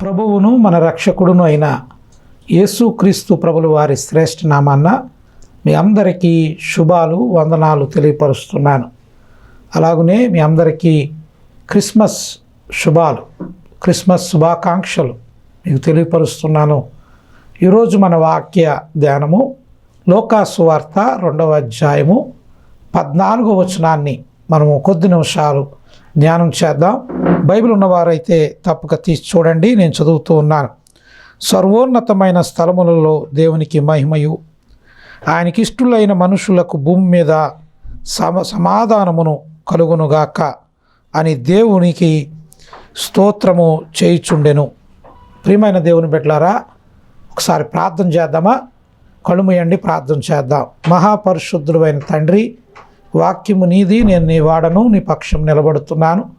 ప్రభువును మన రక్షకుడును అయిన యేసుక్రీస్తు ప్రభులు వారి శ్రేష్ఠ నామాన్న మీ అందరికీ శుభాలు వందనాలు తెలియపరుస్తున్నాను. అలాగనే మీ అందరికీ క్రిస్మస్ శుభాలు క్రిస్మస్ శుభాకాంక్షలు మీకు తెలియపరుస్తున్నాను. ఈరోజు మన వాక్య ధ్యానము లోకాసువార్త రెండవ అధ్యాయము పద్నాలుగో వచనాన్ని మనము కొద్ది నిమిషాలు ధ్యానం చేద్దాం. బైబిల్ ఉన్నవారైతే తప్పక తీసి చూడండి నేను చదువుతూ ఉన్నాను. సర్వోన్నతమైన స్థలములలో దేవునికి మహిమయు ఆయనకి ఇష్టులైన మనుషులకు భూమి మీద సమ సమాధానమును కలుగునుగాక అని దేవునికి స్తోత్రము చేయుచుండెను. ప్రియమైన దేవుని బిడ్డలారా ఒకసారి ప్రార్థన చేద్దామా? కళ్ళు ప్రార్థన చేద్దాం. మహాపరిశుద్ధుడైన తండ్రి వాక్యము నీది నేను నీ వాడను నీ పక్షం నిలబడుతున్నాను.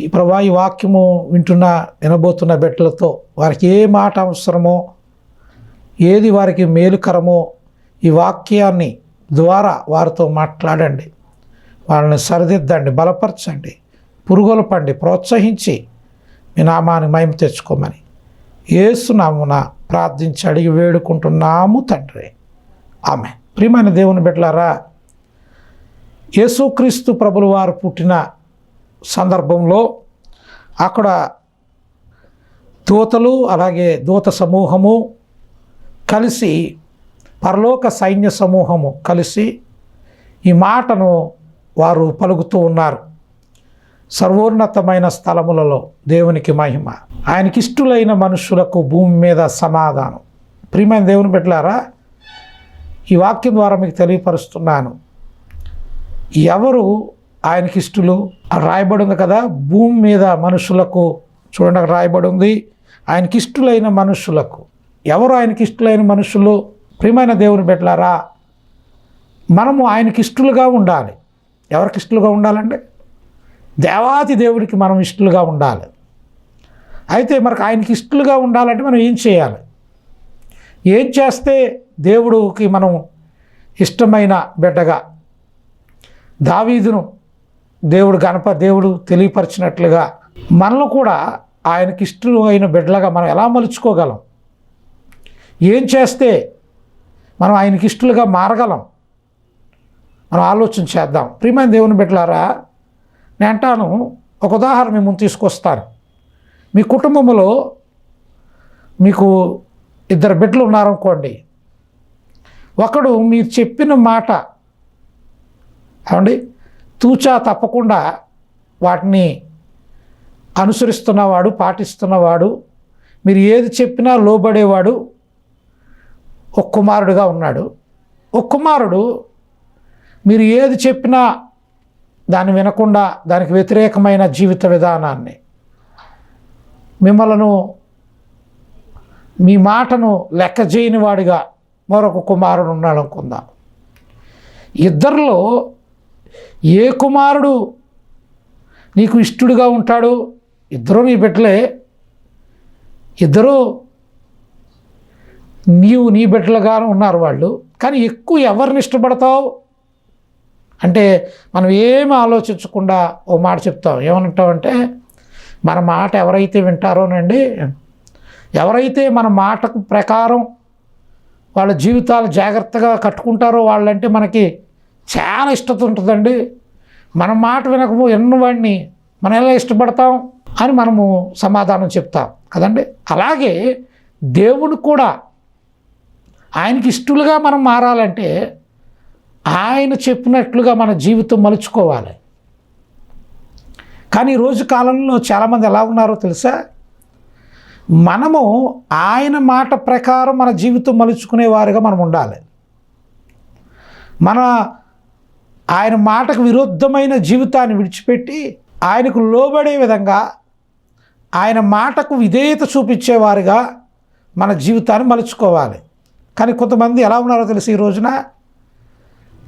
ఈ ప్రభా ఈ వాక్యము వింటున్న వినబోతున్న బిడ్డలతో వారికి ఏ మాట అవసరమో ఏది వారికి మేలుకరమో ఈ వాక్యాన్ని ద్వారా వారితో మాట్లాడండి. వాళ్ళని సరిదిద్దండి బలపరచండి పురుగొలపండి ప్రోత్సహించి మీ నామాన్ని మయం తెచ్చుకోమని ఏసునామున ప్రార్థించి అడిగి వేడుకుంటున్నాము తండ్రి. ఆమె ప్రియమైన దేవుని బిడ్డలారా యేసుక్రీస్తు ప్రభులు వారు పుట్టిన సందర్భంలో అక్కడ దూతలు అలాగే దూత సమూహము కలిసి పరలోక సైన్య సమూహము కలిసి ఈ మాటను వారు పలుకుతూ ఉన్నారు. సర్వోన్నతమైన స్థలములలో దేవునికి మహిమ. ఆయనకి ఇష్టలైన మనుషులకు భూమి మీద సమాధానం. ప్రియమైన దేవుని బిడ్డలారా ఈ వాక్యం ద్వారా మీకు తెలియపరుస్తున్నాను. ఎవరు ఆయనకి ఇష్టలు రాయబడి ఉంది కదా భూమి మీద మనుషులకు చూడండి రాయబడి ఉంది ఆయనకి ఇష్టలైన మనుషులకు. ఎవరు ఆయనకి ఇష్టలైన మనుషులు? ప్రియమైన దేవుని బిడ్డలారా మనము ఆయనకి ఇష్టలుగా ఉండాలి. ఎవరికి ఇష్టలుగా ఉండాలండి? దేవాతి దేవుడికి మనం ఇష్టలుగా ఉండాలి. అయితే మనకు ఆయనకి ఇష్టలుగా ఉండాలంటే మనం ఏం చేయాలి? ఏం చేస్తే దేవుడికి మనం ఇష్టమైన బిడ్డగా దావీదును దేవుడు గణప దేవుడు తెలియపరిచినట్లుగా మనలో కూడా ఆయనకి ఇష్టమైన అయిన బిడ్డలుగా మనం ఎలా మలుచుకోగలం? ఏం చేస్తే మనం ఆయనకి ఇష్టలుగా మారగలం. మనం ఆలోచన చేద్దాం. ప్రియమైన దేవుని బిడ్డలారా నేను అంటాను ఒక ఉదాహరణ మేము తీసుకొస్తాను. మీ కుటుంబంలో మీకు ఇద్దరు బిడ్డలు ఉన్నారనుకోండి. ఒకడు మీరు చెప్పిన మాట ఏమండి? తూచా తప్పకుండా వాటిని అనుసరిస్తున్నవాడు పాటిస్తున్నవాడు మీరు ఏది చెప్పినా లోబడేవాడు ఒక కుమారుడుగా ఉన్నాడు. ఒక కుమారుడు మీరు ఏది చెప్పినా దాన్ని వినకుండా దానికి వ్యతిరేకమైన జీవిత విధానాన్ని మిమ్మలను మీ మాటను లెక్క చేయని వాడిగా మరొక కుమారుడు ఉన్నాడు అనుకుందాం. ఇద్దరిలో ఏ కుమారుడు నీకు ఇష్టడుగా ఉంటాడు? ఇద్దరు నీ బిడ్డలే. ఇద్దరూ నీవు నీ బిడ్డలుగానే ఉన్నారు వాళ్ళు. కానీ ఎక్కువ ఎవరిని ఇష్టపడతావు? అంటే మనం ఏమి ఆలోచించకుండా ఓ మాట చెప్తాం. ఏమంటామంటే మన మాట ఎవరైతే వింటారోనండి ఎవరైతే మన మాటకు ప్రకారం వాళ్ళ జీవితాలు జాగ్రత్తగా కట్టుకుంటారో వాళ్ళంటే మనకి చాలా ఇష్టత ఉంటుందండి. మన మాట వినకపో ఎన్నవాడిని మనం ఎలా ఇష్టపడతాం అని మనము సమాధానం చెప్తాం. కదండి? అలాగే దేవుడు కూడా ఆయనకి ఇష్టలుగా మనం మారాలంటే ఆయన చెప్పినట్లుగా మన జీవితం మలుచుకోవాలి. కానీ రోజు కాలంలో చాలామంది ఎలా ఉన్నారో తెలుసా? మనము ఆయన మాట ప్రకారం మన జీవితం మలుచుకునేవారుగా మనం ఉండాలి. మన ఆయన మాటకు విరుద్ధమైన జీవితాన్ని విడిచిపెట్టి ఆయనకు లోబడే విధంగా ఆయన మాటకు విధేయత చూపించేవారుగా మన జీవితాన్ని మలుచుకోవాలి. కానీ కొంతమంది ఎలా ఉన్నారో తెలిసి ఈ రోజున?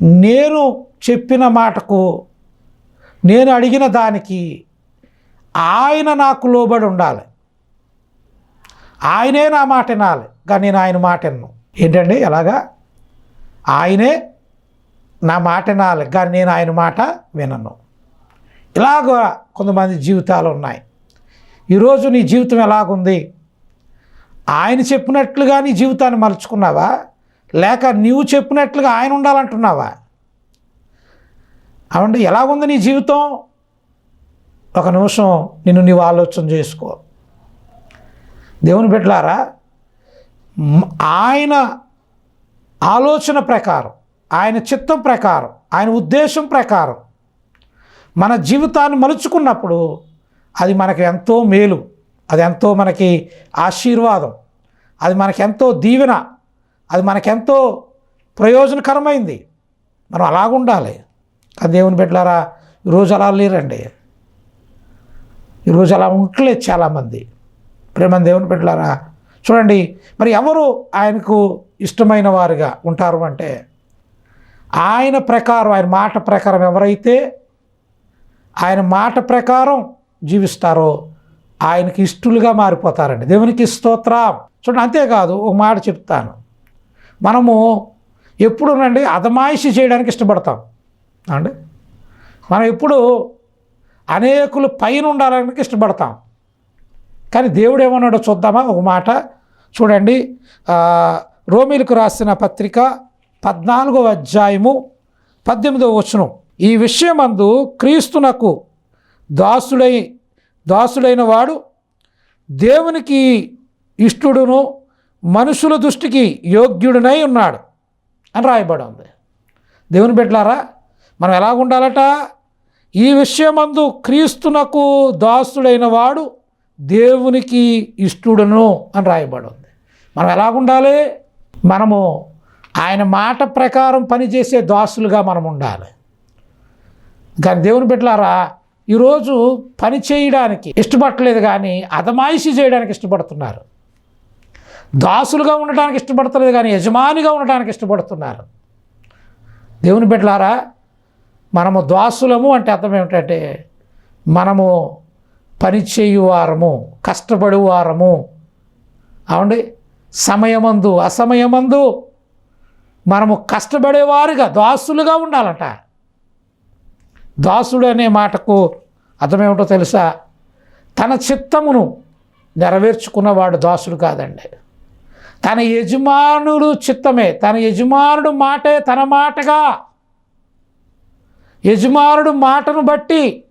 నేను చెప్పిన మాటకు నేను అడిగిన దానికి ఆయన నాకు లోబడి ఉండాలి. ఆయనే నా మాట వినాలి. కానీ నేను ఆయన మాట విన్ను. ఏంటండి? ఎలాగా? ఆయనే నా మాట వినాలి. కానీ నేను ఆయన మాట వినను. ఇలాగ కొంతమంది జీవితాలు ఉన్నాయి. ఈరోజు నీ జీవితం ఎలాగుంది? ఆయన చెప్పినట్లుగా నీ జీవితాన్ని మలుచుకున్నావా? లేక నీవు చెప్పినట్లుగా ఆయన ఉండాలంటున్నావా? అవండి ఉంది నీ జీవితం? ఒక నిమిషం నిన్ను నీవు ఆలోచన చేసుకో. దేవుని బిడ్డలారా ఆయన ఆలోచన ప్రకారం ఆయన చిత్తం ప్రకారం ఆయన ఉద్దేశం ప్రకారం మన జీవితాన్ని మలుచుకున్నప్పుడు అది మనకు ఎంతో మేలు. అది ఎంతో మనకి ఆశీర్వాదం. అది మనకెంతో దీవెన. అది మనకెంతో ప్రయోజనకరమైంది. మనం అలాగుండాలి. కానీ దేవుని బిడ్డలారా ఈరోజు అలా లేరండి. ఈరోజు అలా ఉండలేదు చాలామంది. ప్రేమ దేవుని బిడ్డలారా చూడండి మరి ఎవరు ఆయనకు ఇష్టమైన వారుగా ఉంటారు అంటే ఆయన ప్రకారం ఆయన మాట ప్రకారం ఎవరైతే ఆయన మాట ప్రకారం జీవిస్తారో ఆయనకి ఇష్టలుగా మారిపోతారండి. దేవునికి స్తోత్రం. చూడండి అంతేకాదు ఒక మాట చెప్తాను. మనము ఎప్పుడునండి అదమాయిషి చేయడానికి ఇష్టపడతాం. అండి మనం ఎప్పుడు అనేకులు పైన ఉండాలని ఇష్టపడతాం. కానీ దేవుడు ఏమన్నాడో చూద్దామా? ఒక మాట చూడండి. రోమిలకు రాసిన పత్రిక పద్నాలుగో అధ్యాయము పద్దెనిమిదవ వచనం. ఈ విషయమందు క్రీస్తునకు దాసుడై దాసుడైన వాడు దేవునికి ఇష్టడును మనుషుల దృష్టికి యోగ్యుడునై ఉన్నాడు అని రాయబడి ఉంది. దేవుని బిడ్డలారా మనం ఎలాగ ఉండాలట? ఈ విషయమందు క్రీస్తునకు దాసుడైన వాడు దేవునికి ఇష్టడును అని రాయబడి ఉంది. మనం ఎలాగుండాలి మనము ఆయన మాట ప్రకారం పనిచేసే దాసులుగా మనం ఉండాలి. కానీ దేవుని బిడ్డలారా ఈరోజు పని చేయడానికి ఇష్టపడలేదు కానీ అదమాయిషి చేయడానికి ఇష్టపడుతున్నారు. దాసులుగా ఉండడానికి ఇష్టపడతలేదు కానీ యజమానిగా ఉండడానికి ఇష్టపడుతున్నారు. దేవుని బిడ్డలారా మనము దాసులము అంటే అర్థం ఏమిటంటే మనము పనిచేయువారము కష్టపడువారము. అవండి సమయమందు అసమయమందు మనము కష్టపడేవారుగా దాసులుగా ఉండాలట. దాసుడు అనే మాటకు అర్థమేమిటో తెలుసా? తన చిత్తమును నెరవేర్చుకున్నవాడు దాసుడు కాదండి. తన యజమానుడు చిత్తమే తన యజమానుడు మాటే తన మాటగా. యజమానుడు మాటను బట్టి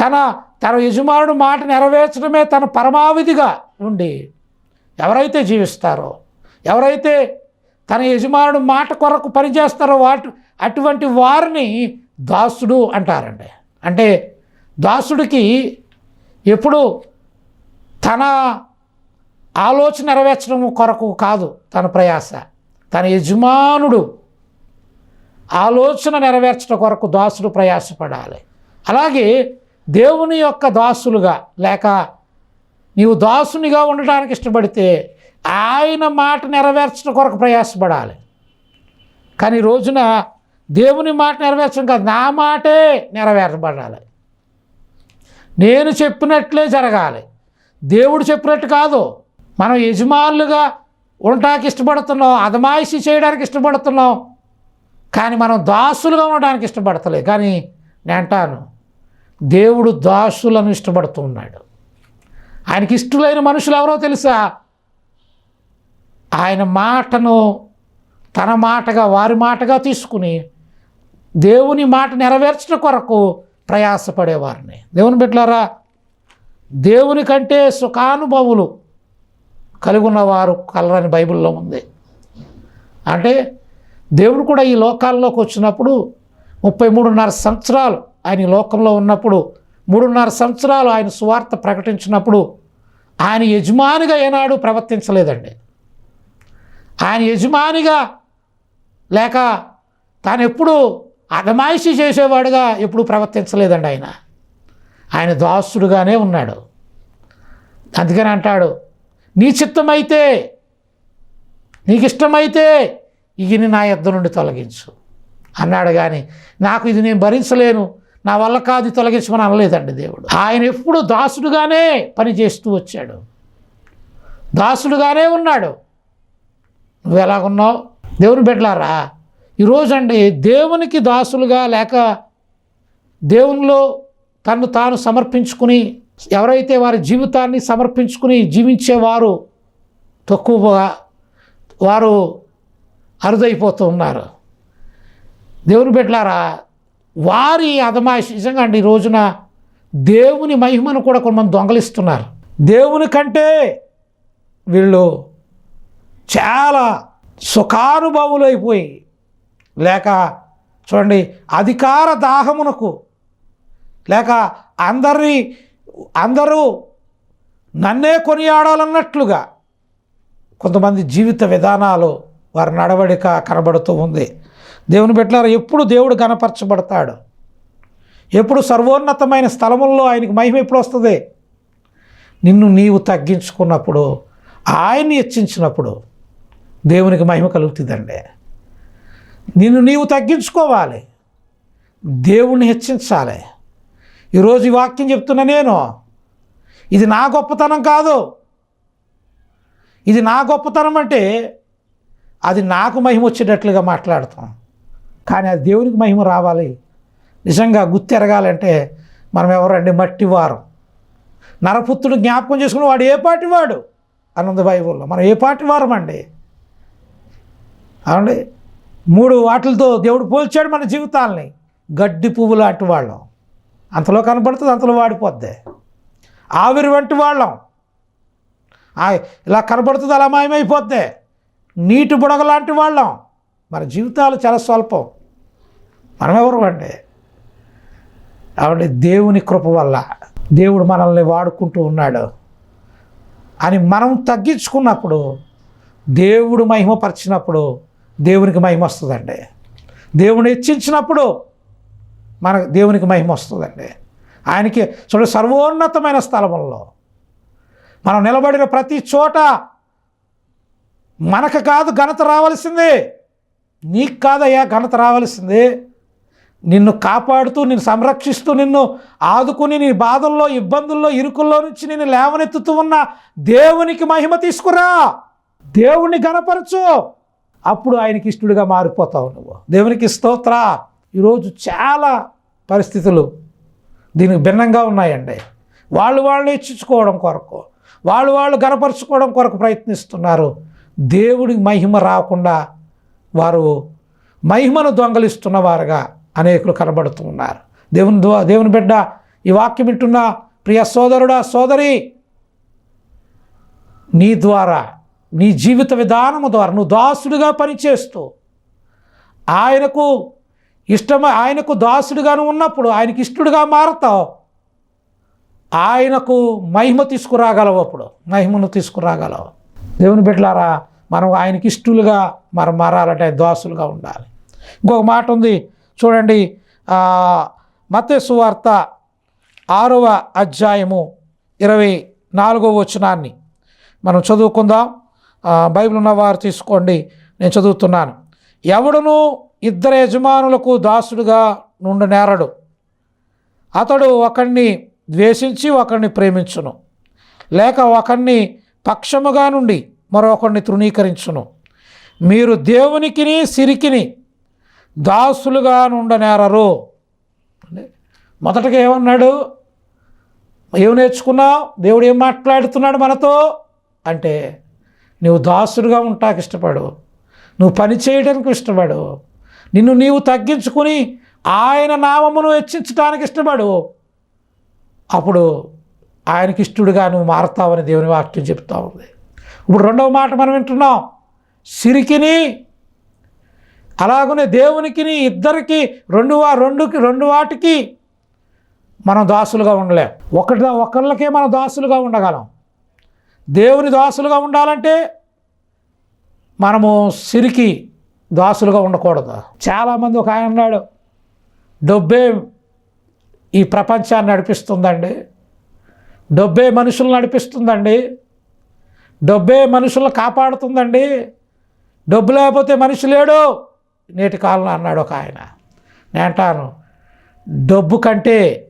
తన తన యజమానుడు మాట నెరవేర్చడమే తన పరమావధిగా ఉండి ఎవరైతే జీవిస్తారో ఎవరైతే తన యజమానుడు మాట కొరకు పనిచేస్తారో వాటి అటువంటి వారిని దాసుడు అంటారండి. అంటే దాసుడికి ఎప్పుడు తన ఆలోచన నెరవేర్చడం కొరకు కాదు తన ప్రయాస. తన యజమానుడు ఆలోచన నెరవేర్చడం కొరకు దాసుడు ప్రయాసపడాలి. అలాగే దేవుని యొక్క దాసులుగా లేక నీవు దాసునిగా ఉండడానికి ఇష్టపడితే ఆయన మాట నెరవేర్చడం కొరకు ప్రయాసపడాలి. కానీ రోజున దేవుని మాట నెరవేర్చడం కాదు. నా మాటే నెరవేర్చబడాలి. నేను చెప్పినట్లే జరగాలి. దేవుడు చెప్పినట్టు కాదు. మనం యజమానులుగా ఉండటానికి ఇష్టపడుతున్నాం. అదమాయిషి చేయడానికి ఇష్టపడుతున్నాం. కానీ మనం దాసులుగా ఉండడానికి ఇష్టపడతలేదు. కానీ నేను అంటాను దేవుడు దాసులను ఇష్టపడుతూ ఉన్నాడు ఆయనకి ఇష్టలైన మనుషులు ఎవరో తెలుసా? ఆయన మాటను తన మాటగా వారి మాటగా తీసుకుని దేవుని మాట నెరవేర్చడం కొరకు ప్రయాసపడేవారిని. దేవుని బిడ్డలారా దేవుని కంటే సుఖానుభవులు కలిగి ఉన్నవారు కలరని బైబిల్లో ఉంది. అంటే దేవుడు కూడా ఈ లోకాల్లోకి వచ్చినప్పుడు ముప్పై మూడున్నర సంవత్సరాలు ఆయన ఈ లోకంలో ఉన్నప్పుడు మూడున్నర సంవత్సరాలు ఆయన సువార్త ప్రకటించినప్పుడు ఆయన యజమానిగా ఏనాడు ప్రవర్తించలేదండి. ఆయన యజమానిగా లేక తాను ఎప్పుడూ అదమాయిషి చేసేవాడుగా ఎప్పుడు ప్రవర్తించలేదండి ఆయన. ఆయన దాసుడుగానే ఉన్నాడు. అందుకని అంటాడు నీ చిత్తమైతే నీకు ఇష్టమైతే ఇగిని నా యొద్ద నుండి తొలగించు. అన్నాడు కానీ నాకు ఇది నేను భరించలేను. నా వల్ల కాదు తొలగించమని అనలేదండి దేవుడు. ఆయన ఎప్పుడు దాసుడుగానే పనిచేస్తూ వచ్చాడు. దాసుడుగానే ఉన్నాడు. నువ్వు ఎలాగున్నావు? దేవుని బిడ్డలారా ఈరోజండి దేవునికి దాసులుగా లేక దేవునిలో తను తాను సమర్పించుకుని ఎవరైతే వారి జీవితాన్ని సమర్పించుకుని జీవించేవారు తక్కువగా వారు అరుదైపోతూ ఉన్నారు. దేవుని బిడ్డలారా వారి అదమాయి నిజంగా అండి ఈ రోజున దేవుని మహిమను కూడా కొంతమంది దొంగలిస్తున్నారు. దేవుని కంటే వీళ్ళు చాలా సుఖానుభవులైపోయి లేక చూడండి అధికార దాహమునకు లేక అందరి అందరూ నన్నే కొనియాడాలన్నట్లుగా కొంతమంది జీవిత విధానాలు వారి నడవడిక కనబడుతూ ఉంది. దేవుని బిడ్డలారా ఎప్పుడు దేవుడు గనపరచబడతాడు? ఎప్పుడు సర్వోన్నతమైన స్థలముల్లో ఆయనకి మహిమ ఎప్పుడు వస్తుంది? నిన్ను నీవు తగ్గించుకున్నప్పుడు ఆయన్ని హెచ్చించినప్పుడు దేవునికి మహిమ కలుగుతుందండి. నిన్ను నీవు తగ్గించుకోవాలి. దేవుణ్ణి హెచ్చించాలి. ఈరోజు ఈ వాక్యం చెప్తున్న నేను. ఇది నా గొప్పతనం కాదు. ఇది నా గొప్పతనం అంటే అది నాకు మహిమ వచ్చేటట్లుగా మాట్లాడతాం. కానీ అది దేవునికి మహిమ రావాలి. నిజంగా గుర్తెరగాలంటే మనం ఎవరండి? మట్టివారం. నరపుత్రుడు జ్ఞాపకం చేసుకుని వాడు ఏ పాటి వాడు? అన్నది బైబుల్లో. మనం ఏ పాటి వారం అండి అవునండి? మూడు వాటిలతో దేవుడు పోల్చాడు మన జీవితాలని. గడ్డి పువ్వు లాంటి వాళ్ళం. అంతలో కనపడుతుంది అంతలో వాడిపోద్ది. ఆవిరి వంటి వాళ్ళం. ఆ, ఇలా కనపడుతుంది అలా మాయమైపోద్ది. నీటి బుడగ లాంటి వాళ్ళం. మన జీవితాలు చాలా స్వల్పం. మనం ఎవరు అండి? ఆవిడ దేవుని కృప వల్ల దేవుడు మనల్ని వాడుకుంటూ ఉన్నాడు. అని మనం తగ్గించుకున్నప్పుడు దేవుడు మహిమపరిచినప్పుడు దేవునికి మహిమ వస్తుందండి. దేవుని హెచ్చించినప్పుడు మన దేవునికి మహిమ వస్తుందండి. ఆయనకి చూడ సర్వోన్నతమైన స్థలములలో మనం నిలబడిన ప్రతి చోట మనకు కాదు ఘనత రావాల్సిందే. నీకు కాదయ్యా ఘనత రావాల్సిందే. నిన్ను కాపాడుతూ నిన్ను సంరక్షిస్తూ నిన్ను ఆదుకుని నీ బాధల్లో ఇబ్బందుల్లో ఇరుకుల్లో నుంచి నేను లేవనెత్తుతూ ఉన్న దేవునికి మహిమ తీసుకురా. దేవుణ్ణి గణపరచు అప్పుడు ఆయనకి ఇష్టడుగా మారిపోతావు నువ్వు. దేవునికి స్తోత్ర. ఈరోజు చాలా పరిస్థితులు దీనికి భిన్నంగా ఉన్నాయండి. వాళ్ళు వాళ్ళు ఇచ్చుకోవడం కొరకు వాళ్ళు వాళ్ళు గనపరుచుకోవడం కొరకు ప్రయత్నిస్తున్నారు. దేవుడికి మహిమ రాకుండా వారు మహిమను దొంగలిస్తున్న వారుగా అనేకులు కనబడుతూ ఉన్నారు. దేవుని దేవుని బిడ్డ ఈ వాక్యం వింటున్న ప్రియ సోదరుడా సోదరి నీ ద్వారా నీ జీవిత విధానము ద్వారా నువ్వు దాసుడిగా పనిచేస్తూ ఆయనకు ఇష్టమ ఆయనకు దాసుడిగాను ఉన్నప్పుడు ఆయనకి ఇష్టడుగా మారతావు. ఆయనకు మహిమ తీసుకురాగలవు అప్పుడు. మహిమను తీసుకురాగలవు. దేవుని బిడ్డలారా మనం ఆయనకి ఇష్టలుగా మనం మారాలంటే దాసులుగా ఉండాలి. ఇంకొక మాట ఉంది. చూడండి మత్స్సు వార్త ఆరవ అధ్యాయము ఇరవై నాలుగవ వచనాన్ని మనం చదువుకుందాం. బైబిల్ ఉన్నవారు తీసుకోండి. నేను చదువుతున్నాను. ఎవడును ఇద్దరు యజమానులకు దాసుడుగా నుండి నేరడు. అతడు ఒకరిని ద్వేషించి ఒకరిని ప్రేమించును. లేక ఒకరిని పక్షముగా నుండి మరొకరిని తృణీకరించును. మీరు దేవునికిని సిరికిని దాసులుగా నుండనేరరు నేరరు. మొదటగా ఏమన్నాడు? ఏం నేర్చుకున్నావు? దేవుడు ఏం మాట్లాడుతున్నాడు మనతో? అంటే నువ్వు దాసుడుగా ఉంటాకి ఇష్టపడు నువ్వు పని చేయడానికి ఇష్టపడు నిన్ను నీవు తగ్గించుకుని ఆయన నామమును హెచ్చించడానికి ఇష్టపడు అప్పుడు ఆయనకి ఇష్టడుగా నువ్వు మారతావని దేవుని వాక్యం చెప్తా ఉంది. ఇప్పుడు రెండవ మాట మనం వింటున్నాం. సిరికిని అలాగనే దేవునికిని ఇద్దరికి రెండు రెండుకి రెండు వాటికి మనం దాసులుగా ఉండలేం. ఒకటి ఒకళ్ళకే మనం దాసులుగా ఉండగలం. దేవుని దాసులుగా ఉండాలంటే మనము సిరికి దాసులుగా ఉండకూడదు. చాలామంది ఒక ఆయన అన్నాడు డబ్బే ఈ ప్రపంచాన్ని నడిపిస్తుందండి. డబ్బే మనుషులు నడిపిస్తుందండి. డబ్బే మనుషులను కాపాడుతుందండి. డబ్బు లేకపోతే మనిషి లేడు. నేటి కాలంలో అన్నాడు ఒక ఆయన. నేను అంటాను డబ్బు కంటే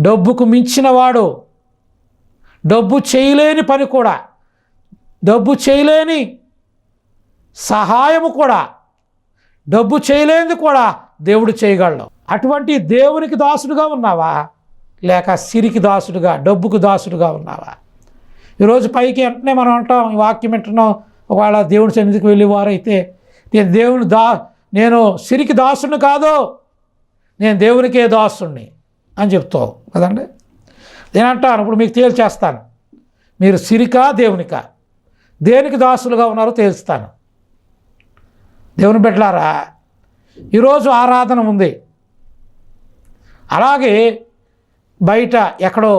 డబ్బుకు మించిన వాడు డబ్బు చేయలేని పని కూడా డబ్బు చేయలేని సహాయము కూడా డబ్బు చేయలేనిది కూడా దేవుడు చేయగలడు. అటువంటి దేవునికి దాసుడుగా ఉన్నావా? లేక సిరికి దాసుడుగా డబ్బుకు దాసుడుగా ఉన్నావా? ఈరోజు పైకి వెంటనే మనం అంటాం ఈ వాక్యం వింటున్నాం ఒకవేళ దేవుడి సన్నిధికి వెళ్ళేవారైతే నేను దేవుని దా నేను సిరికి దాసుని కాదు నేను దేవునికే దాసుని అని చెప్తావు. కదండి? నేను అంటాను ఇప్పుడు మీకు తేల్చేస్తాను. మీరు సిరికా దేవునికా? దేనికి దాసులుగా ఉన్నారో తేల్స్తాను దేవుని బిడ్డలారా ఈరోజు ఆరాధన ఉంది. అలాగే బయట ఎక్కడో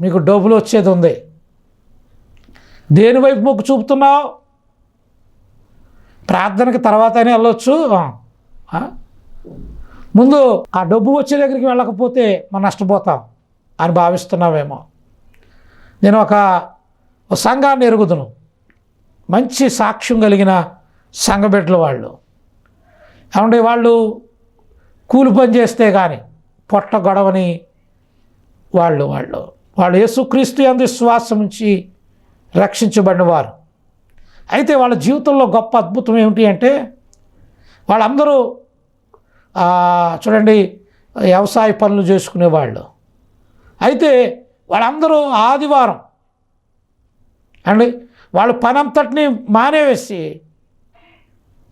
మీకు డబ్బులు వచ్చేది ఉంది. దేనివైపు మొక్కు చూపుతున్నావు? ప్రార్థనకి తర్వాతనే వెళ్ళొచ్చు. ముందు ఆ డబ్బు వచ్చే దగ్గరికి వెళ్ళకపోతే మనం నష్టపోతాం. అని భావిస్తున్నావేమో. నేను ఒక సంఘాన్ని ఎరుగుదును. మంచి సాక్ష్యం కలిగిన సంఘబిడ్డల వాళ్ళు. ఏమంటే వాళ్ళు కూలి పని చేస్తే కానీ పొట్ట గొడవని వాళ్ళు వాళ్ళు. వాళ్ళు యేసుక్రీస్తు అందు విశ్వాసం నుంచి రక్షించబడిన వారు. అయితే వాళ్ళ జీవితంలో గొప్ప అద్భుతం ఏమిటి అంటే వాళ్ళందరూ చూడండి వ్యవసాయ పనులు చేసుకునేవాళ్ళు. అయితే వాళ్ళందరూ ఆదివారం అండి వాళ్ళు పనంతటిని మానేవేసి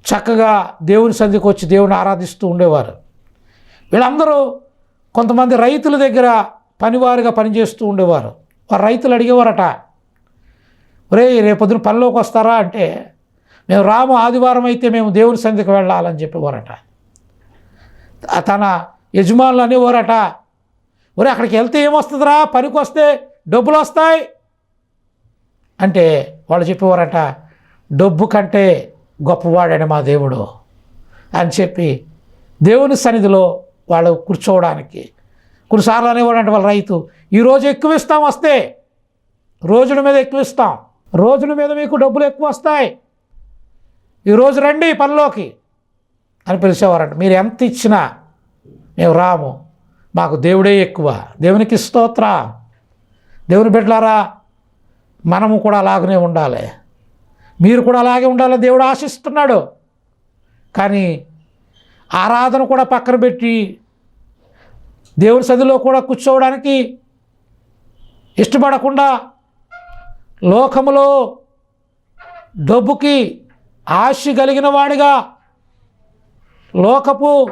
చక్కగా దేవుని సంధికి వచ్చి దేవుని ఆరాధిస్తూ ఉండేవారు. వీళ్ళందరూ కొంతమంది రైతుల దగ్గర పనివారిగా పనిచేస్తూ ఉండేవారు. వారు రైతులు అడిగేవారట ఒరే రేపొద్దున పనిలోకి వస్తారా? అంటే మేము రాము ఆదివారం అయితే మేము దేవుని సంధికి వెళ్ళాలని చెప్పేవారట. తన యజమానులు అనేవారట ఒరే అక్కడికి వెళ్తే ఏమొస్తుందిరా? పనికి వస్తే డబ్బులు వస్తాయి అంటే వాళ్ళు చెప్పేవారట డబ్బు కంటే గొప్పవాడని మా దేవుడు అని చెప్పి దేవుని సన్నిధిలో వాళ్ళు కూర్చోవడానికి. కొన్నిసార్లు అనేవాడంటే వాళ్ళ రైతు ఈరోజు ఎక్కువ ఇస్తాం వస్తే రోజుల మీద ఎక్కువ ఇస్తాం రోజుల మీద మీకు డబ్బులు ఎక్కువ వస్తాయి ఈరోజు రండి పనిలోకి అని పిలిచేవారంట. మీరు ఎంత ఇచ్చినా మేము రాము. మాకు దేవుడే ఎక్కువ. దేవునికి స్తోత్ర. దేవుని బిడ్డలారా మనము కూడా అలాగనే ఉండాలి. మీరు కూడా అలాగే ఉండాలి దేవుడు ఆశిస్తున్నాడు. కానీ ఆరాధన కూడా పక్కన పెట్టి దేవుని సదిలో కూడా కూర్చోవడానికి ఇష్టపడకుండా లోకములో డబ్బుకి ఆశ కలిగిన వాడిగా లోకపు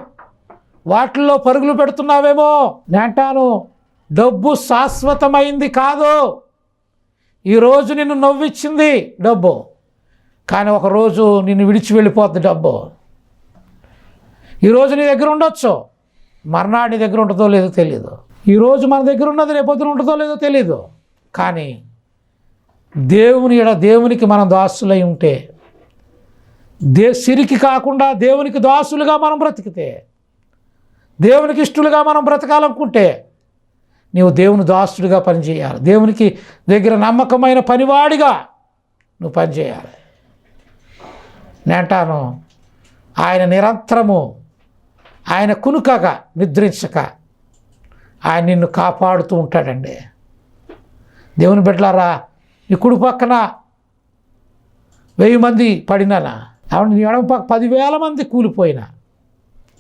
వాటిల్లో పరుగులు పెడుతున్నావేమో? నేంటాను డబ్బు శాశ్వతమైంది కాదు. ఈరోజు నిన్ను నవ్విచ్చింది డబ్బు. కానీ ఒకరోజు నిన్ను విడిచి వెళ్ళిపోద్ది డబ్బు. ఈరోజు నీ దగ్గర ఉండొచ్చు. మర్నాడు నీ దగ్గర ఉంటుందో లేదో తెలియదు ఈరోజు మన దగ్గర ఉన్నది రేపొద్దున ఉంటుందో లేదో తెలియదు కానీ దేవుని ఎడ దేవునికి మనం దాసులై ఉంటే దే సిరికి కాకుండా దేవునికి దాసులుగా మనం బ్రతికితే దేవునికి ఇష్టలుగా మనం బ్రతకాలనుకుంటే నీవు దేవుని దాసుడిగా పనిచేయాలి. దేవునికి దగ్గర నమ్మకమైన పనివాడిగా నువ్వు పనిచేయాలి. నేంటాను ఆయన నిరంతరము ఆయన కునుకగా నిద్రించక ఆయన నిన్ను కాపాడుతూ ఉంటాడండి. దేవుని బిడ్డలారా నీ కుడి పక్కన వెయ్యి మంది పడినానా? అవును నీ ఎడమ పక్క పదివేల మంది కూలిపోయినా.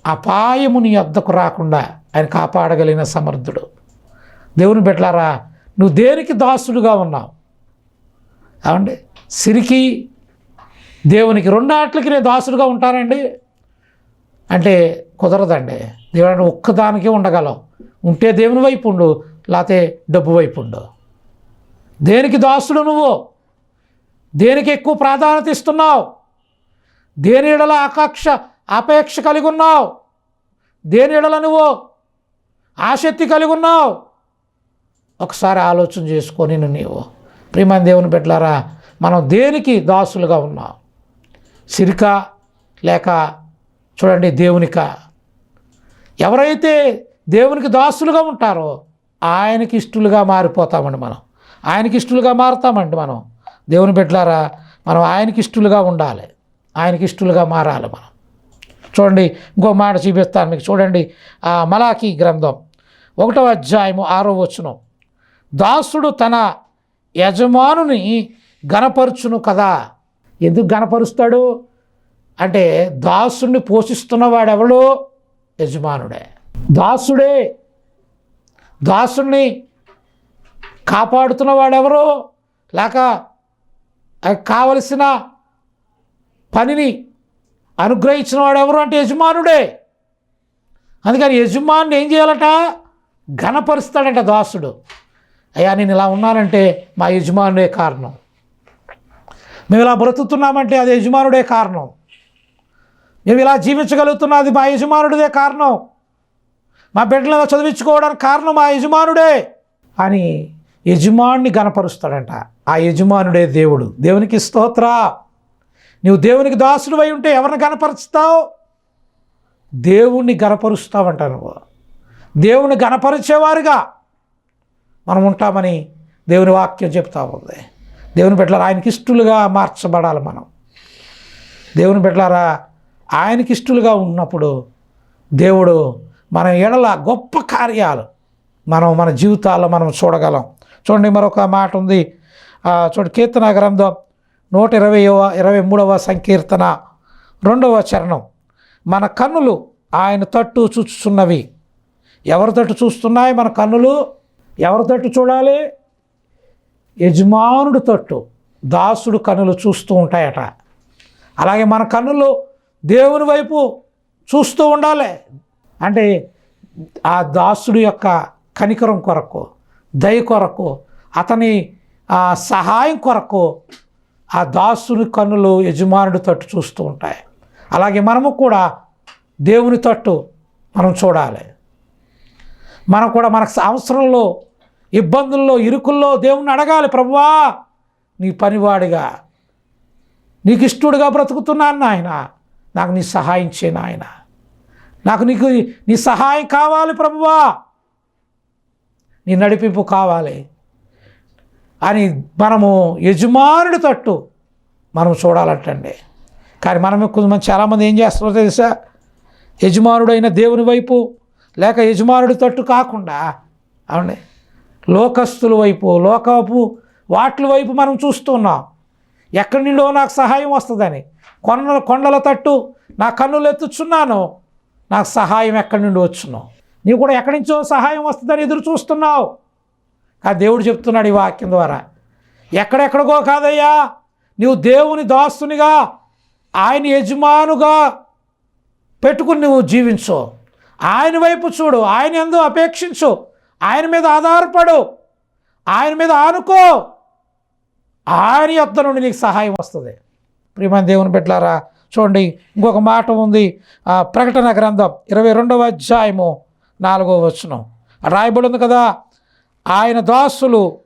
అపాయము నీ వద్దకు రాకుండా ఆయన కాపాడగలిగిన సమర్థుడు. దేవుని బిడ్డలారా నువ్వు దేనికి దాసుడుగా ఉన్నావు? ఏమండి? సిరికి దేవునికి రెండాట్లకి నేను దాసుడుగా ఉంటానండి? అంటే కుదరదండి. దేవుడు ఒక్కదానికే ఉండగలవు. ఉంటే దేవుని వైపు ఉండు లేకపోతే డబ్బు వైపు ఉండు. దేనికి దాసుడు నువ్వు? దేనికి ఎక్కువ ప్రాధాన్యత ఇస్తున్నావు? దేని ఆకాంక్ష ఆకాక్ష అపేక్ష కలిగి ఉన్నావు దేని ఎడల నువ్వు? ఆసక్తి కలిగి ఉన్నావు ఒకసారి ఆలోచన చేసుకొని నువ్వు నీవు. ప్రియమైన దేవుని బిడ్డలారా మనం దేనికి దాసులుగా ఉన్నాం? సిరిక లేక చూడండి దేవునిక. ఎవరైతే దేవునికి దాసులుగా ఉంటారో ఆయనకి ఇష్టలుగా మారిపోతామండి మనం. ఆయనకి ఇష్టలుగా మారుతామండి మనం. దేవుని బిడ్డలారా మనం ఆయనకి ఇష్టలుగా ఉండాలి. ఆయనకి ఇష్టలుగా మారాలి మనం. చూడండి ఇంకో మాట చూపిస్తాను మీకు. చూడండి ఆ గ్రంథం ఒకటో అధ్యాయము ఆరో వచనం. దాసుడు తన యజమానుని గనపరుచును కదా. ఎందుకు గనపరుస్తాడు అంటే దాసుడిని పోషిస్తున్నవాడెవడు యజమానుడే. దాసుడే. దాసుడిని కాపాడుతున్నవాడెవరో లేక కావలసిన పనిని అనుగ్రహించిన వాడు ఎవరు అంటే యజమానుడే. అందుకని యజమాని ఏం చేయాలట? ఘనపరుస్తాడంట దాసుడు. అయ్యా నేను ఇలా ఉన్నానంటే మా యజమానుడే కారణం. మేము ఇలా బ్రతుకుతున్నామంటే అది యజమానుడే కారణం. మేము ఇలా జీవించగలుగుతున్నా అది మా యజమానుడిదే కారణం. మా బిడ్డలను చదివించుకోవడానికి కారణం మా యజమానుడే. అని యజమాన్ని గనపరుస్తాడంట ఆ యజమానుడే దేవుడు. దేవునికి స్తోత్ర. నువ్వు దేవునికి దాసుడు అయి ఉంటే ఎవరిని గనపరుస్తావు? దేవుణ్ణి గనపరుస్తావంట నువ్వు. దేవుని గనపరిచేవారుగా మనం ఉంటామని దేవుని వాక్యం చెప్తా ఉంది. దేవుని బిడ్డలారా ఆయనకి ఇష్టలుగా మార్చబడాలి మనం. దేవుని బిడ్డలారా ఆయనకి ఇష్టలుగా ఉన్నప్పుడు దేవుడు మన ఎడల గొప్ప కార్యాలు మనం మన జీవితాల్లో మనం చూడగలం. చూడండి మరొక మాట ఉంది. చూడండి కీర్తన గ్రంథం నూట ఇరవైవ ఇరవై మూడవ సంకీర్తన రెండవ చరణం. మన కన్నులు ఆయన తట్టు చూచుచున్నవి. ఎవరి తట్టు చూస్తున్నాయి మన కన్నులు? ఎవరి తట్టు చూడాలి? యజమానుడు తట్టు. దాసుడు కన్నులు చూస్తూ ఉంటాయట. అలాగే మన కన్నులు దేవుని వైపు చూస్తూ ఉండాలి. అంటే ఆ దాసుడు యొక్క కనికరం కొరకు దయ కొరకు అతని సహాయం కొరకు ఆ దాసుని కన్నులు యజమానుడి తట్టు చూస్తూ ఉంటాయి. అలాగే మనము కూడా దేవుని తట్టు మనం చూడాలి. మనం కూడా మనకు అవసరంలో ఇబ్బందుల్లో ఇరుకుల్లో దేవుణ్ణి అడగాలి ప్రభువా నీ పనివాడిగా నీకు ఇష్టడుగా బ్రతుకుతున్నాను నాయన నాకు నీ సహాయం చేయ నాయన. నాకు నీకు నీ సహాయం కావాలి ప్రభువా. నీ నడిపింపు కావాలి. అని మనము యజమానుడి తట్టు మనం చూడాలటండి. కానీ మనం కొంతమంది చాలామంది ఏం చేస్తారో తెలుసా? యజమానుడైన దేవుని వైపు లేక యజమానుడి తట్టు కాకుండా అవునండి లోకస్తుల వైపు లోకపు వాట్ల వైపు మనం చూస్తున్నాం ఎక్కడి నుండో నాకు సహాయం వస్తుందని. కొండ కొండల తట్టు నా కన్నులు ఎత్తుచున్నాను నాకు సహాయం ఎక్కడి నుండి వచ్చును? నీవు కూడా ఎక్కడి నుంచో సహాయం వస్తుందని ఎదురు చూస్తున్నావు. ఆ దేవుడు చెప్తున్నాడు ఈ వాక్యం ద్వారా. ఎక్కడెక్కడికో కాదయ్యా నీవు దేవుని దాస్తునిగా ఆయన యజమానుగా పెట్టుకుని నువ్వు జీవించు. ఆయన వైపు చూడు ఆయన ఎందు అపేక్షించు. ఆయన మీద ఆధారపడు. ఆయన మీద ఆనుకో. ఆయన యొద్ద నుండి నీకు సహాయం వస్తుంది. ప్రియమైన దేవుని పెట్టారా చూడండి ఇంకొక మాట ఉంది. ఆ, ప్రకటన గ్రంథం ఇరవై రెండవ అధ్యాయము నాలుగవ వచనం. రాయబడి ఉంది కదా ఆయన దాసులు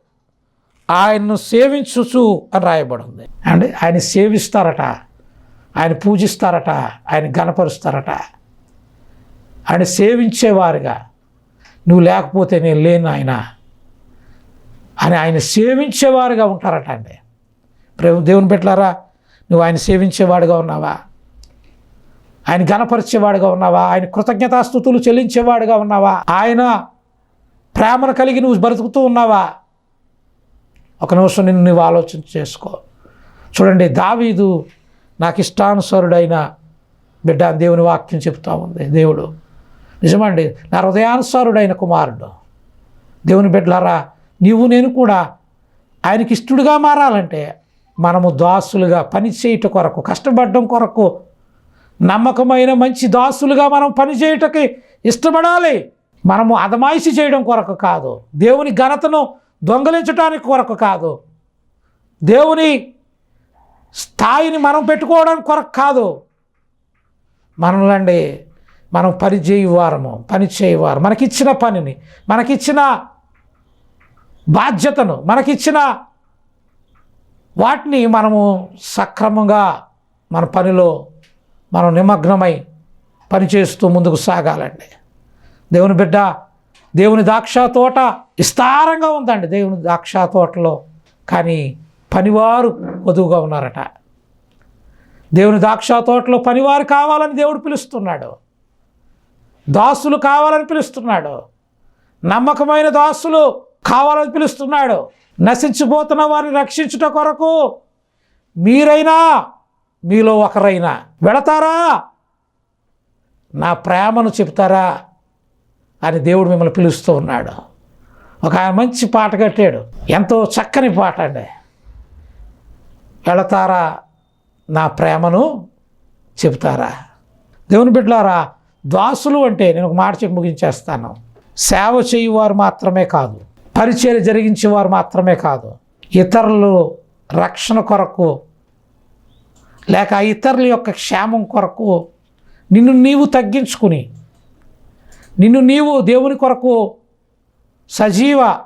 ఆయన్ను సేవించుచు అని రాయబడి ఉంది అంటే ఆయన సేవిస్తారట ఆయన పూజిస్తారట ఆయన గణపరుస్తారట. ఆయన సేవించేవారుగా నువ్వు లేకపోతే నేను లేను ఆయన. అని ఆయన సేవించేవారుగా ఉంటారట అండి. ప్రేమ దేవుని పెట్టారా నువ్వు ఆయన సేవించేవాడుగా ఉన్నావా? ఆయన గణపరిచేవాడుగా ఉన్నావా? ఆయన కృతజ్ఞతాస్థుతులు చెల్లించేవాడుగా ఉన్నావా? ఆయన ప్రేమను కలిగి నువ్వు బ్రతుకుతూ ఉన్నావా? ఒక నిమిషం నిన్ను నువ్వు ఆలోచన చేసుకో. చూడండి దావీదు నాకు ఇష్టానుసరుడైన బిడ్డ దేవుని వాక్యం చెప్తా ఉంది. దేవుడు నిజమండి నా హృదయానుసారుడైన కుమారుడు. దేవుని బిడ్డలారా నీవు నేను కూడా ఆయనకి ఇష్టడుగా మారాలంటే మనము దాసులుగా పని చేయుట కొరకు కష్టపడడం కొరకు నమ్మకమైన మంచి దాసులుగా మనం పనిచేయుటకి ఇష్టపడాలి. మనము అదమాయిషి చేయడం కొరకు కాదు. దేవుని ఘనతను దొంగలించడానికి కొరకు కాదు. దేవుని స్థాయిని మనం పెట్టుకోవడానికి కొరకు కాదు. మనలండి మనం పని చేయవారము పని చేయవారు. మనకిచ్చిన పనిని మనకిచ్చిన బాధ్యతను మనకిచ్చిన వాటిని మనము సక్రమంగా మన పనిలో మనం నిమగ్నమై పనిచేస్తూ ముందుకు సాగాలండి. దేవుని బిడ్డ దేవుని ద్రాక్ష తోట విస్తారంగా ఉందండి దేవుని ద్రాక్ష తోటలో. కానీ పనివారు కొదువుగా ఉన్నారట. దేవుని ద్రాక్ష తోటలో పనివారు కావాలని దేవుడు పిలుస్తున్నాడు. దాసులు కావాలని పిలుస్తున్నాడు. నమ్మకమైన దాసులు కావాలని పిలుస్తున్నాడు. నశించిపోతున్న వారిని రక్షించుట కొరకు మీరైనా మీలో ఒకరైనా వెళతారా? నా ప్రేమను చెప్తారా అని దేవుడు మిమ్మల్ని పిలుస్తూ ఉన్నాడు. ఒక ఆయన మంచి పాట కట్టాడు. ఎంతో చక్కని పాట అండి. వెళతారా నా ప్రేమను చెబుతారా? దేవుని బిడ్డలారా దాసులు అంటే నేను ఒక మాట చెప్పి ముగించేస్తాను. సేవ చేయువారు మాత్రమే కాదు పరిచయం జరిగించేవారు మాత్రమే కాదు ఇతరులు రక్షణ కొరకు లేక ఇతరుల యొక్క క్షేమం కొరకు నిన్ను నీవు తగ్గించుకుని నిన్ను నీవు దేవుని కొరకు సజీవ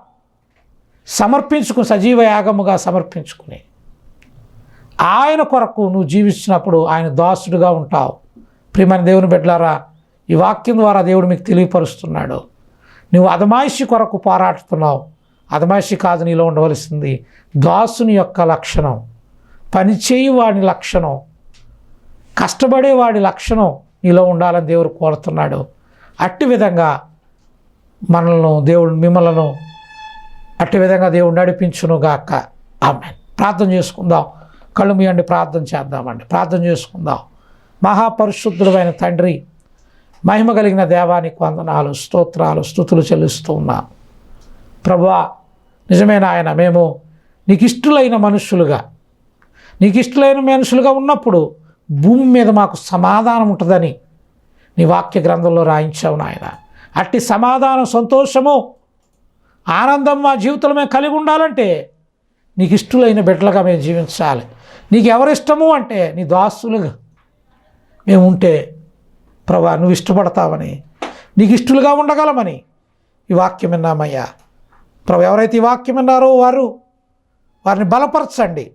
సమర్పించుకు సజీవ యాగముగా సమర్పించుకుని. ఆయన కొరకు నువ్వు జీవించినప్పుడు ఆయన దాసుడుగా ఉంటావు. ప్రియమైన దేవుని బిడ్డలారా ఈ వాక్యం ద్వారా దేవుడు మీకు తెలియపరుస్తున్నాడు. నువ్వు అదమాయిషి కొరకు పోరాడుతున్నావు. అదమాయిషి కాదు నీలో ఉండవలసింది దాసుని యొక్క లక్షణం పనిచేయువాడి లక్షణం కష్టపడే వాడి లక్షణం నీలో ఉండాలని దేవుడు కోరుతున్నాడు. అట్టి విధంగా మనల్ని దేవుడు మిమ్మలను అట్టి విధంగా దేవుడు నడిపించును గాక ఆమె ప్రార్థన చేసుకుందాం. కళ్ళు మీయండి ప్రార్థన చేద్దామండి. ప్రార్థన చేసుకుందాం. మహాపరిశుద్ధుడమైన తండ్రి మహిమ కలిగిన దేవానికి వందనాలు స్తోత్రాలు స్థుతులు చెల్లిస్తూ ఉన్నాం. ప్రభా నిజమైన ఆయన మేము నీకు ఇష్టలైన మనుషులుగా నీకు ఇష్టలైన మనుషులుగా ఉన్నప్పుడు భూమి మీద మాకు సమాధానం ఉంటుందని నీ వాక్య గ్రంథంలో రాయించావు నాయన. అట్టి సమాధానం సంతోషము ఆనందం మా జీవితంలో మేము కలిగి ఉండాలంటే నీకు ఇష్టలైన బిడ్డలుగా మేము జీవించాలి. నీకు ఎవరిష్టము అంటే నీ దాసులుగా మేము ఉంటే ప్రభా నువ్వు ఇష్టపడతావని నీకు ఇష్టలుగా ఉండగలమని ఈ వాక్యం విన్నామయ్యా. ప్రభు ఎవరైతే ఈ వాక్యం విన్నారో వారు వారిని బలపరచండి.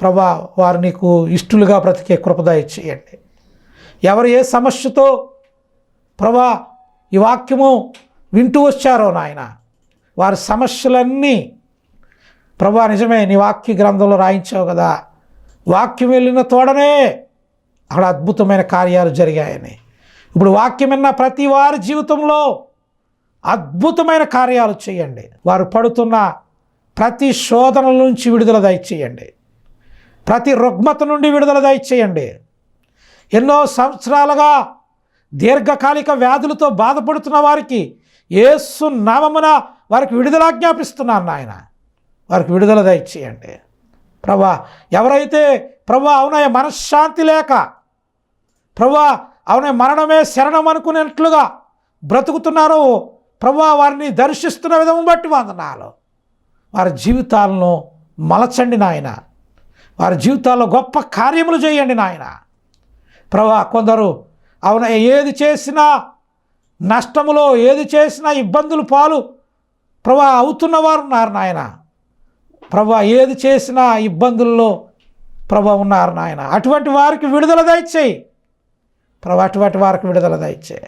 ప్రభా వారు నీకు ఇష్టలుగా బ్రతికే కృపదాయి చేయండి ఎవరు ఏ సమస్యతో ప్రభా ఈ వాక్యము వింటూ వచ్చారో నాయన? వారి సమస్యలన్నీ ప్రభా నిజమే నీ వాక్య గ్రంథంలో రాయించావు కదా. వాక్యం వెళ్ళిన తోడనే అక్కడ అద్భుతమైన కార్యాలు జరిగాయని. ఇప్పుడు వాక్యం విన్న ప్రతి వారి జీవితంలో అద్భుతమైన కార్యాలు చేయండి. వారు పడుతున్న ప్రతి శోధనల నుంచి విడుదల దయచేయండి. ప్రతి రుగ్మత నుండి విడుదల దయచేయండి. ఎన్నో సంవత్సరాలుగా దీర్ఘకాలిక వ్యాధులతో బాధపడుతున్న వారికి ఏసు నామమున వారికి విడుదల ఆజ్ఞాపిస్తున్నాను నాయన. వారికి విడుదల దయచేయండి. ప్రభా ఎవరైతే ప్రభా అవునయ్య మనశ్శాంతి లేక ప్రభా అవునే మరణమే శరణం అనుకునేట్లుగా బ్రతుకుతున్నారో ప్రభా వారిని దర్శిస్తున్న విధము బట్టి వందనాలు. వారి జీవితాలను మలచండి నాయన. వారి జీవితాల్లో గొప్ప కార్యములు చేయండి నాయన. ప్రభా కొందరు అవున ఏది చేసినా నష్టములో ఏది చేసినా ఇబ్బందులు పాలు. ప్రభా అవుతున్నవారు ఉన్నారు నాయన. ప్రభా ఏది చేసినా ఇబ్బందుల్లో ప్రభా ఉన్నారు నాయన. అటువంటి వారికి విడుదల దయచేయి. ప్రభా అటువంటి వారికి విడుదల దయచేయి.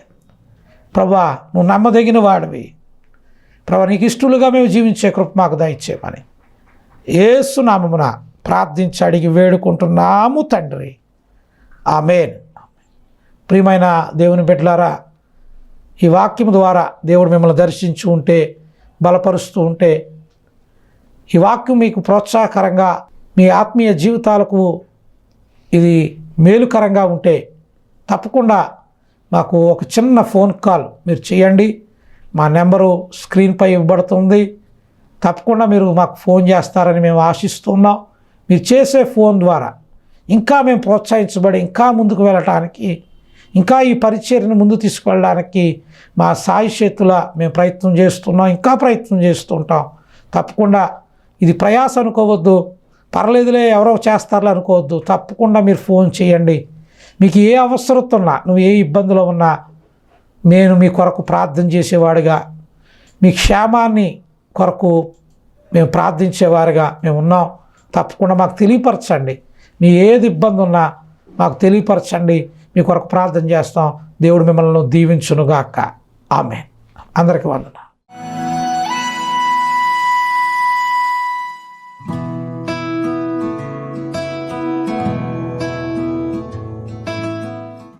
ప్రభా నువ్వు నమ్మదగిన వాడివి. ప్రభా నీకు ఇష్టలుగా మేము జీవించే కృప మాకు దయచేయమని. ఏసునామమున ప్రార్థించి అడిగి వేడుకుంటున్నాము తండ్రి. ఆమెన్. ప్రియమైన దేవుని బిడ్డలారా ఈ వాక్యం ద్వారా దేవుడు మిమ్మల్ని దర్శించి ఉంటే బలపరుస్తూ ఉంటే ఈ వాక్యం మీకు ప్రోత్సాహకరంగా మీ ఆత్మీయ జీవితాలకు ఇది మేలుకరంగా ఉంటే తప్పకుండా మాకు ఒక చిన్న ఫోన్ కాల్ మీరు చేయండి. మా నెంబరు స్క్రీన్పై ఇవ్వబడుతుంది. తప్పకుండా మీరు మాకు ఫోన్ చేస్తారని మేము ఆశిస్తున్నాం. మీరు చేసే ఫోన్ ద్వారా ఇంకా మేము ప్రోత్సహించబడి ఇంకా ముందుకు వెళ్ళటానికి ఇంకా ఈ పరిచర్ని ముందు తీసుకువెళ్ళడానికి మా సాయి చేతుల మేము ప్రయత్నం చేస్తున్నాం ఇంకా ప్రయత్నం చేస్తుంటాం. తప్పకుండా ఇది ప్రయాస అనుకోవద్దు. పర్లేదులే ఎవరో చేస్తారో అనుకోవద్దు. తప్పకుండా మీరు ఫోన్ చేయండి. మీకు ఏ అవసరత ఉన్నా నువ్వు ఏ ఇబ్బందులో ఉన్నా నేను మీ కొరకు ప్రార్థన చేసేవాడిగా మీ క్షేమాన్ని కొరకు మేము ప్రార్థించేవారుగా మేము ఉన్నాం. తప్పకుండా మాకు తెలియపరచండి. మీ ఏది ఇబ్బంది ఉన్నా మాకు తెలియపరచండి. మీ కొరకు ప్రార్థన చేస్తాం. దేవుడు మిమ్మల్ని దీవించునుగాక. ఆమె అందరికీ వందన